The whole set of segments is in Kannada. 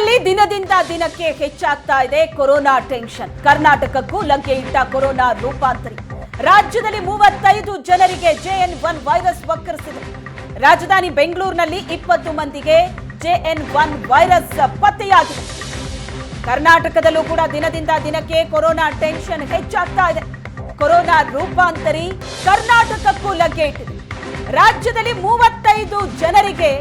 ರಾಜ್ಯದಲ್ಲಿ ದಿನದಿಂದ ದಿನಕ್ಕೆ ಹೆಚ್ಚಾಗ್ತಾ ಇದೆ ಕೊರೋನಾ ಟೆನ್ಷನ್. ಕರ್ನಾಟಕಕ್ಕೂ ಲಂಕೆ ಇಟ್ಟ ಕೊರೋನಾ ರೂಪಾಂತರಿ. ರಾಜ್ಯದಲ್ಲಿ ಮೂವತ್ತೈದು ಜನರಿಗೆ ಜೆಎನ್ ಒನ್ ವೈರಸ್ ವಕ್ಕರಿಸಿದೆ. ರಾಜಧಾನಿ ಬೆಂಗಳೂರಿನಲ್ಲಿ ಇಪ್ಪತ್ತು ಮಂದಿಗೆ ಜೆಎನ್ ಒನ್ ವೈರಸ್ ಪತ್ತೆಯಾಗಿದೆ. ಕರ್ನಾಟಕದಲ್ಲೂ ಕೂಡ ದಿನದಿಂದ ದಿನಕ್ಕೆ ಕೊರೋನಾ ಟೆನ್ಷನ್ ಹೆಚ್ಚಾಗ್ತಾ ಇದೆ. ಕೊರೋನಾ ರೂಪಾಂತರಿ ಕರ್ನಾಟಕಕ್ಕೂ ಲಗ್ಗೆ ಇಟ್ಟಿದೆ. ರಾಜ್ಯದಲ್ಲಿ ಮೂವತ್ತೈದು ಜನರಿಗೆ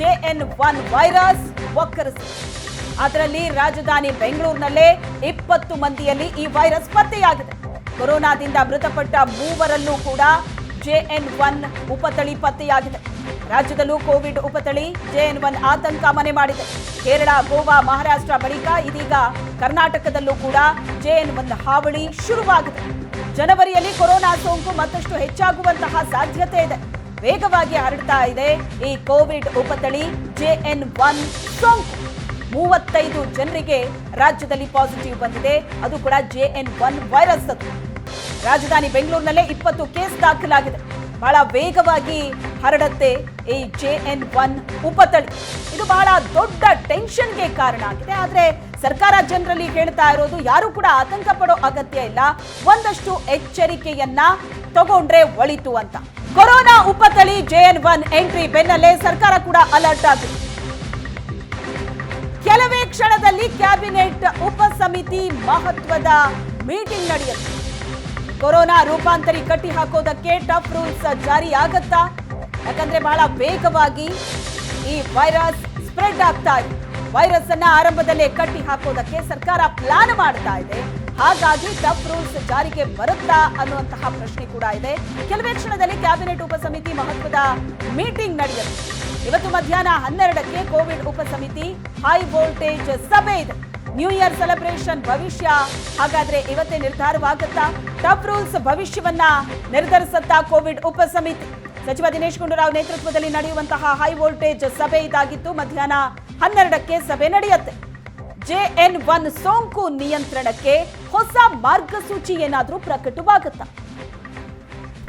ಜೆಎನ್ ಒನ್ ವೈರಸ್ ಒಕ್ಕರಿಸಿದೆ ಅದರಲ್ಲಿ ರಾಜಧಾನಿ ಬೆಂಗಳೂರಿನಲ್ಲೇ ಇಪ್ಪತ್ತು ಮಂದಿಯಲ್ಲಿ ಈ ವೈರಸ್ ಪತ್ತೆಯಾಗಿದೆ. ಕೊರೋನಾದಿಂದ ಮೃತಪಟ್ಟ ಮೂವರಲ್ಲೂ ಕೂಡ ಜೆಎನ್ ಒನ್ ಉಪತಳಿ ಪತ್ತೆಯಾಗಿದೆ. ರಾಜ್ಯದಲ್ಲೂ ಕೋವಿಡ್ ಉಪತಳಿ ಜೆಎನ್ ಒನ್ ಆತಂಕ ಮನೆ ಮಾಡಿದೆ. ಕೇರಳ, ಗೋವಾ, ಮಹಾರಾಷ್ಟ್ರ ಬಳಿಕ ಇದೀಗ ಕರ್ನಾಟಕದಲ್ಲೂ ಕೂಡ ಜೆಎನ್ ಒನ್ ಹಾವಳಿ ಶುರುವಾಗಿದೆ. ಜನವರಿಯಲ್ಲಿ ಕೊರೋನಾ ಸೋಂಕು ಮತ್ತಷ್ಟು ಹೆಚ್ಚಾಗುವಂತಹ ಸಾಧ್ಯತೆ ಇದೆ. ವೇಗವಾಗಿ ಹರಡ್ತಾ ಇದೆ ಈ ಕೋವಿಡ್ ಉಪತಳಿ ಜೆಎನ್ ಒನ್ ಸೋಂಕು. ಮೂವತ್ತೈದು ಜನರಿಗೆ ರಾಜ್ಯದಲ್ಲಿ ಪಾಸಿಟಿವ್ ಬಂದಿದೆ. ಅದು ಕೂಡ ಜೆ ಎನ್ ಒನ್ ವೈರಸ್ ಅದು. ರಾಜಧಾನಿ ಬೆಂಗಳೂರಿನಲ್ಲೇ ಇಪ್ಪತ್ತು ಕೇಸ್ ದಾಖಲಾಗಿದೆ. ಬಹಳ ವೇಗವಾಗಿ ಹರಡತ್ತೆ ಈ ಜೆ ಎನ್ ಒನ್ ಉಪತಳಿ. ಇದು ಬಹಳ ದೊಡ್ಡ ಟೆನ್ಷನ್ಗೆ ಕಾರಣ ಆಗಿದೆ. ಆದರೆ ಸರ್ಕಾರ ಜನರಲ್ಲಿ ಹೇಳ್ತಾ ಇರೋದು ಯಾರು ಕೂಡ ಆತಂಕ ಪಡೋ ಅಗತ್ಯ ಇಲ್ಲ. ಒಂದಷ್ಟು ಎಚ್ಚರಿಕೆಯನ್ನ ತಗೊಂಡ್ರೆ ಒಳಿತು ಅಂತ. ಕೊರೋನಾ ಉಪತಳಿ ಜೆ ಎನ್ ಒನ್ ಎಂಟ್ರಿ ಬೆನ್ನಲ್ಲೇ ಸರ್ಕಾರ ಕೂಡ ಅಲರ್ಟ್ ಆಗಿದೆ. ಕೆಲವೇ ಕ್ಷಣದಲ್ಲಿ ಕ್ಯಾಬಿನೆಟ್ ಉಪ ಸಮಿತಿ ಮಹತ್ವದ ಮೀಟಿಂಗ್ ನಡೆಯುತ್ತೆ. ಕೊರೋನಾ ರೂಪಾಂತರಿ ಕಟ್ಟಿ ಹಾಕೋದಕ್ಕೆ ಟಫ್ ರೂಲ್ಸ್ ಜಾರಿ ಆಗತ್ತಾ? ಯಾಕಂದ್ರೆ ಬಹಳ ವೇಗವಾಗಿ ಈ ವೈರಸ್ ಸ್ಪ್ರೆಡ್ ಆಗ್ತಾ ಇದೆ. ವೈರಸ್ ಅನ್ನ ಆರಂಭದಲ್ಲೇ ಕಟ್ಟಿ ಹಾಕೋದಕ್ಕೆ ಸರ್ಕಾರ ಪ್ಲಾನ್ ಮಾಡ್ತಾ ಇದೆ. ಹಾಗಾಗಿ ಟಫ್ ರೂಲ್ಸ್ ಜಾರಿಗೆ ಬರುತ್ತಾ ಅನ್ನುವಂತಹ ಪ್ರಶ್ನೆ ಕೂಡ ಇದೆ. ಕೆಲವೇ ಕ್ಷಣದಲ್ಲಿ ಕ್ಯಾಬಿನೆಟ್ ಉಪಸಮಿತಿ ಮಹತ್ವದ ಮೀಟಿಂಗ್ ನಡೆಯುತ್ತೆ. ಇವತ್ತು ಮಧ್ಯಾಹ್ನ ಹನ್ನೆರಡಕ್ಕೆ ಕೋವಿಡ್ ಉಪಸಮಿತಿ ಹೈ ವೋಲ್ಟೇಜ್ ಸಭೆ ಇದೆ. ನ್ಯೂ ಇಯರ್ ಸೆಲೆಬ್ರೇಷನ್ ಭವಿಷ್ಯ. ಹಾಗಾದ್ರೆ ಇವತ್ತೇ ನಿರ್ಧಾರವಾಗುತ್ತಾ? ಟಫ್ ರೂಲ್ಸ್ ಭವಿಷ್ಯವನ್ನ ನಿರ್ಧರಿಸುತ್ತಾ ಕೋವಿಡ್ ಉಪಸಮಿತಿ. ಸಚಿವ ದಿನೇಶ್ ಗುಂಡೂರಾವ್ ನೇತೃತ್ವದಲ್ಲಿ ನಡೆಯುವಂತಹ ಹೈ ವೋಲ್ಟೇಜ್ ಸಭೆ ಇದಾಗಿತ್ತು. ಮಧ್ಯಾಹ್ನ ಹನ್ನೆರಡಕ್ಕೆ ಸಭೆ ನಡೆಯುತ್ತೆ. ಜೆಎನ್ ಒನ್ ಸೋಂಕು ನಿಯಂತ್ರಣಕ್ಕೆ ಹೊಸ ಮಾರ್ಗಸೂಚಿ ಏನಾದರೂ ಪ್ರಕಟವಾಗುತ್ತಾ?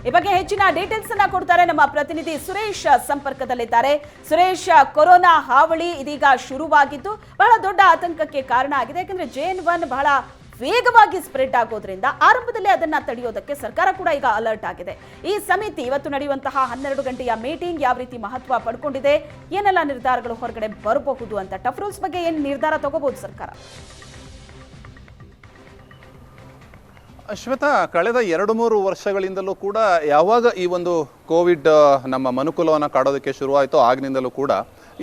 ಈ ಬಗ್ಗೆ ಹೆಚ್ಚಿನ ಡೀಟೇಲ್ಸ್ ಅನ್ನ ಕೊಡ್ತಾರೆ ನಮ್ಮ ಪ್ರತಿನಿಧಿ ಸುರೇಶ್ ಸಂಪರ್ಕದಲ್ಲಿದ್ದಾರೆ. ಸುರೇಶ್, ಕೊರೋನಾ ಹಾವಳಿ ಇದೀಗ ಶುರುವಾಗಿದ್ದು ಬಹಳ ದೊಡ್ಡ ಆತಂಕಕ್ಕೆ ಕಾರಣ ಆಗಿದೆ. ಯಾಕಂದ್ರೆ ಜೇನ್ ಒನ್ ಬಹಳ ವೇಗವಾಗಿ ಸ್ಪ್ರೆಡ್ ಆಗೋದ್ರಿಂದ ಆರಂಭದಲ್ಲಿ ಅದನ್ನ ತಡೆಯೋದಕ್ಕೆ ಸರ್ಕಾರ ಕೂಡ ಈಗ ಅಲರ್ಟ್ ಆಗಿದೆ. ಈ ಸಮಿತಿ ಇವತ್ತು ನಡೆಯುವಂತಹ ಹನ್ನೆರಡು ಗಂಟೆಯ ಮೀಟಿಂಗ್ ಯಾವ ರೀತಿ ಮಹತ್ವ ಪಡ್ಕೊಂಡಿದೆ, ಏನೆಲ್ಲ ನಿರ್ಧಾರಗಳು ಹೊರಗಡೆ ಬರಬಹುದು ಅಂತ ಟಫ್ ರೂಲ್ಸ್ ಬಗ್ಗೆ ಏನು ನಿರ್ಧಾರ ತಗೋಬಹುದು ಸರ್ಕಾರ? ಶ್ವೇತಾ ಕಳೆದ ಎರಡು ಮೂರು ವರ್ಷಗಳಿಂದಲೂ ಕೂಡ ಯಾವಾಗ ಈ ಒಂದು ಕೋವಿಡ್ ನಮ್ಮ ಮನುಕುಲವನ್ನು ಕಾಡೋದಕ್ಕೆ ಶುರುವಾಯಿತೋ ಆಗಿನಿಂದಲೂ ಕೂಡ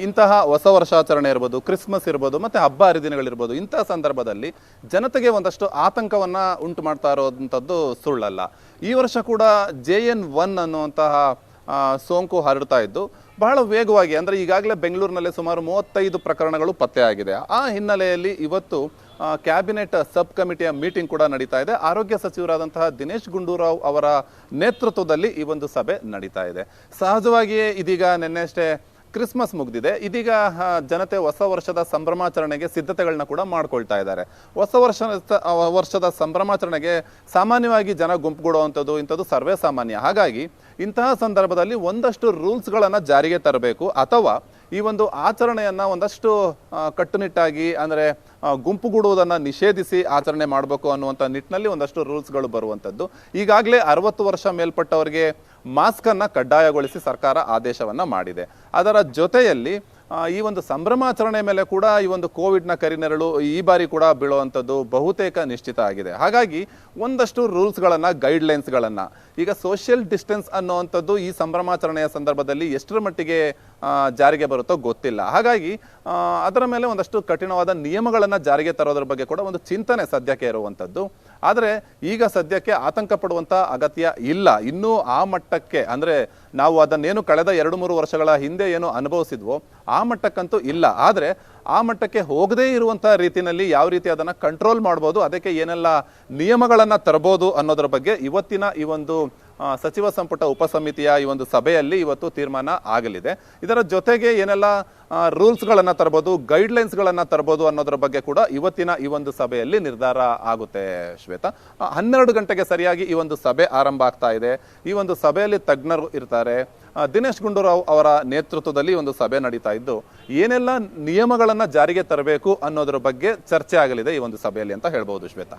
ಇಂತಹ ಹೊಸ ವರ್ಷಾಚರಣೆ ಇರ್ಬೋದು, ಕ್ರಿಸ್ಮಸ್ ಇರ್ಬೋದು, ಮತ್ತು ಹಬ್ಬ ಹರಿದಿನಗಳಿರ್ಬೋದು ಇಂತಹ ಸಂದರ್ಭದಲ್ಲಿ ಜನತೆಗೆ ಒಂದಷ್ಟು ಆತಂಕವನ್ನು ಉಂಟು ಮಾಡ್ತಾ ಇರೋವಂಥದ್ದು ಸುಳ್ಳಲ್ಲ. ಈ ವರ್ಷ ಕೂಡ ಜೆ ಎನ್ ಒನ್ ಅನ್ನುವಂತಹ ಸೋಂಕು ಹರಡ್ತಾ ಇದ್ದು, ಬಹಳ ವೇಗವಾಗಿ, ಅಂದರೆ ಈಗಾಗಲೇ ಬೆಂಗಳೂರಿನಲ್ಲಿ ಸುಮಾರು ಮೂವತ್ತೈದು ಪ್ರಕರಣಗಳು ಪತ್ತೆಯಾಗಿದೆ. ಆ ಹಿನ್ನೆಲೆಯಲ್ಲಿ ಇವತ್ತು ಕ್ಯಾಬಿನೆಟ್ ಸಬ್ ಕಮಿಟಿಯ ಮೀಟಿಂಗ್ ಕೂಡ ನಡೀತಾ ಇದೆ. ಆರೋಗ್ಯ ಸಚಿವರಾದಂತಹ ದಿನೇಶ್ ಗುಂಡೂರಾವ್ ಅವರ ನೇತೃತ್ವದಲ್ಲಿ ಈ ಒಂದು ಸಭೆ ನಡೀತಾ ಇದೆ. ಸಹಜವಾಗಿಯೇ ಇದೀಗ ನಿನ್ನೆಷ್ಟೇ ಕ್ರಿಸ್ಮಸ್ ಮುಗ್ದಿದೆ. ಇದೀಗ ಜನತೆ ಹೊಸ ವರ್ಷದ ಸಂಭ್ರಮಾಚರಣೆಗೆ ಸಿದ್ಧತೆಗಳನ್ನ ಕೂಡ ಮಾಡ್ಕೊಳ್ತಾ ಇದ್ದಾರೆ. ಹೊಸ ವರ್ಷ ವರ್ಷದ ಸಂಭ್ರಮಾಚರಣೆಗೆ ಸಾಮಾನ್ಯವಾಗಿ ಜನ ಗುಂಪುಗೂಡುವಂಥದ್ದು ಇಂಥದ್ದು ಸರ್ವೇ ಸಾಮಾನ್ಯ. ಹಾಗಾಗಿ ಇಂತಹ ಸಂದರ್ಭದಲ್ಲಿ ಒಂದಷ್ಟು ರೂಲ್ಸ್ಗಳನ್ನು ಜಾರಿಗೆ ತರಬೇಕು ಅಥವಾ ಈ ಒಂದು ಆಚರಣೆಯನ್ನು ಒಂದಷ್ಟು ಕಟ್ಟುನಿಟ್ಟಾಗಿ, ಅಂದರೆ ಗುಂಪುಗೂಡುವುದನ್ನು ನಿಷೇಧಿಸಿ ಆಚರಣೆ ಮಾಡಬೇಕು ಅನ್ನುವಂಥ ನಿಟ್ಟಿನಲ್ಲಿ ಒಂದಷ್ಟು ರೂಲ್ಸ್ಗಳು ಬರುವಂಥದ್ದು ಈಗಾಗಲೇ ಅರವತ್ತು ವರ್ಷ ಮೇಲ್ಪಟ್ಟವರಿಗೆ ಮಾಸ್ಕನ್ನು ಕಡ್ಡಾಯಗೊಳಿಸಿ ಸರ್ಕಾರ ಆದೇಶವನ್ನು ಮಾಡಿದೆ. ಅದರ ಜೊತೆಯಲ್ಲಿ ಈ ಒಂದು ಸಂಭ್ರಮಾಚರಣೆ ಮೇಲೆ ಕೂಡ ಈ ಒಂದು ಕೋವಿಡ್ನ ಕರಿನೆರಳು ಈ ಬಾರಿ ಕೂಡ ಬೀಳುವಂಥದ್ದು ಬಹುತೇಕ ನಿಶ್ಚಿತ ಆಗಿದೆ. ಹಾಗಾಗಿ ಒಂದಷ್ಟು ರೂಲ್ಸ್ಗಳನ್ನು, ಗೈಡ್ಲೈನ್ಸ್ಗಳನ್ನು, ಈಗ ಸೋಷಿಯಲ್ ಡಿಸ್ಟೆನ್ಸ್ ಅನ್ನುವಂಥದ್ದು ಈ ಸಂಭ್ರಮಾಚರಣೆಯ ಸಂದರ್ಭದಲ್ಲಿ ಎಷ್ಟರ ಮಟ್ಟಿಗೆ ಜಾರಿಗೆ ಬರುತ್ತೋ ಗೊತ್ತಿಲ್ಲ. ಹಾಗಾಗಿ ಅದರ ಮೇಲೆ ಒಂದಷ್ಟು ಕಠಿಣವಾದ ನಿಯಮಗಳನ್ನು ಜಾರಿಗೆ ತರೋದ್ರ ಬಗ್ಗೆ ಕೂಡ ಒಂದು ಚಿಂತನೆ ಸದ್ಯಕ್ಕೆ ಇರುವಂಥದ್ದು. ಆದರೆ ಈಗ ಸದ್ಯಕ್ಕೆ ಆತಂಕ ಪಡುವಂಥ ಅಗತ್ಯ ಇಲ್ಲ. ಇನ್ನೂ ಆ ಮಟ್ಟಕ್ಕೆ ಅಂದರೆ ನಾವು ಅದನ್ನೇನು ಕಳೆದ ಎರಡು ಮೂರು ವರ್ಷಗಳ ಹಿಂದೆ ಏನು ಅನುಭವಿಸಿದ್ವೋ ಆ ಮಟ್ಟಕ್ಕಂತೂ ಇಲ್ಲ. ಆದರೆ ಆ ಮಟ್ಟಕ್ಕೆ ಹೋಗದೇ ಇರುವಂಥ ರೀತಿಯಲ್ಲಿ ಯಾವ ರೀತಿ ಅದನ್ನು ಕಂಟ್ರೋಲ್ ಮಾಡ್ಬೋದು, ಅದಕ್ಕೆ ಏನೆಲ್ಲ ನಿಯಮಗಳನ್ನು ತರಬಹುದು ಅನ್ನೋದ್ರ ಬಗ್ಗೆ ಇವತ್ತಿನ ಈ ಒಂದು ಸಚಿವ ಸಂಪುಟ ಉಪಸಮಿತಿಯ ಈ ಒಂದು ಸಭೆಯಲ್ಲಿ ಇವತ್ತು ತೀರ್ಮಾನ ಆಗಲಿದೆ. ಇದರ ಜೊತೆಗೆ ಏನೆಲ್ಲ ರೂಲ್ಸ್ಗಳನ್ನು ತರಬಹುದು ಗೈಡ್ಲೈನ್ಸ್ಗಳನ್ನು ತರಬಹುದು ಅನ್ನೋದ್ರ ಬಗ್ಗೆ ಕೂಡ ಇವತ್ತಿನ ಈ ಒಂದು ಸಭೆಯಲ್ಲಿ ನಿರ್ಧಾರ ಆಗುತ್ತೆ ಶ್ವೇತಾ. ಹನ್ನೆರಡು ಗಂಟೆಗೆ ಸರಿಯಾಗಿ ಈ ಒಂದು ಸಭೆ ಆರಂಭ ಆಗ್ತಾ ಇದೆ. ಈ ಒಂದು ಸಭೆಯಲ್ಲಿ ತಜ್ಞರು ಇರ್ತಾರೆ. ದಿನೇಶ್ ಗುಂಡೂರಾವ್ ಅವರ ನೇತೃತ್ವದಲ್ಲಿ ಒಂದು ಸಭೆ ನಡೀತಾ ಇದ್ದು, ಏನೆಲ್ಲ ನಿಯಮಗಳನ್ನು ಜಾರಿಗೆ ತರಬೇಕು ಅನ್ನೋದ್ರ ಬಗ್ಗೆ ಚರ್ಚೆ ಆಗಲಿದೆ ಈ ಒಂದು ಸಭೆಯಲ್ಲಿ ಅಂತ ಹೇಳ್ಬೋದು ಶ್ವೇತಾ.